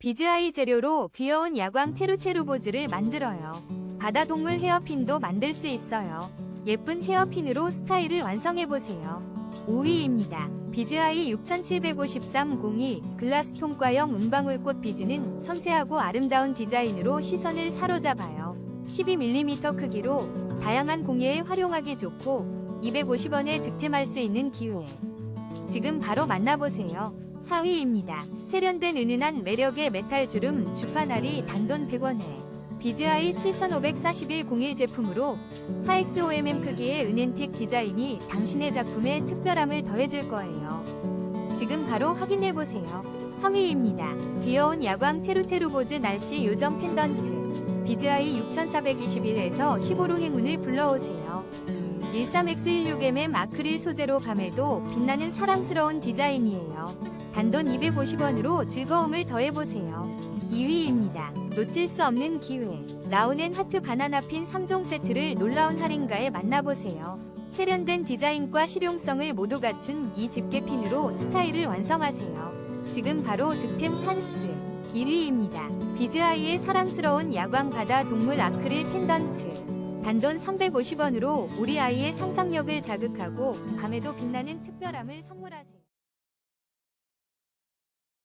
비즈아이 재료로 귀여운 야광 테루테루 보즈를 만들어요. 바다동물 헤어핀도 만들 수 있어요. 예쁜 헤어핀으로 스타일을 완성해보세요. 5위입니다. 비즈아이 675302 글라스 통과형 은방울꽃 비즈는 섬세하고 아름다운 디자인으로 시선을 사로잡아요. 12mm 크기로 다양한 공예에 활용하기 좋고 250원에 득템할 수 있는 기회. 지금 바로 만나보세요. 4위입니다. 세련된 은은한 매력의 메탈 주름 주파날이 단돈 100원에 비즈아이 754101 제품으로 4XOMM 크기의 은앤틱 디자인이 당신의 작품에 특별함을 더해줄 거예요. 지금 바로 확인해보세요. 3위입니다. 귀여운 야광 테루테루보즈 날씨 요정 펜던트 비즈아이 6421에서 15로 행운을 불러오세요. 13X16mm 아크릴 소재로 밤에도 빛나는 사랑스러운 디자인이에요. 단돈 250원으로 즐거움을 더해보세요. 2위입니다. 놓칠 수 없는 기회. 라운앤 하트 바나나 핀 3종 세트를 놀라운 할인가에 만나보세요. 세련된 디자인과 실용성을 모두 갖춘 이 집게핀으로 스타일을 완성하세요. 지금 바로 득템 찬스. 1위입니다. 비즈아이의 사랑스러운 야광 바다 동물 아크릴 펜던트. 단돈 350원으로 우리 아이의 상상력을 자극하고 밤에도 빛나는 특별함을 선물하세요.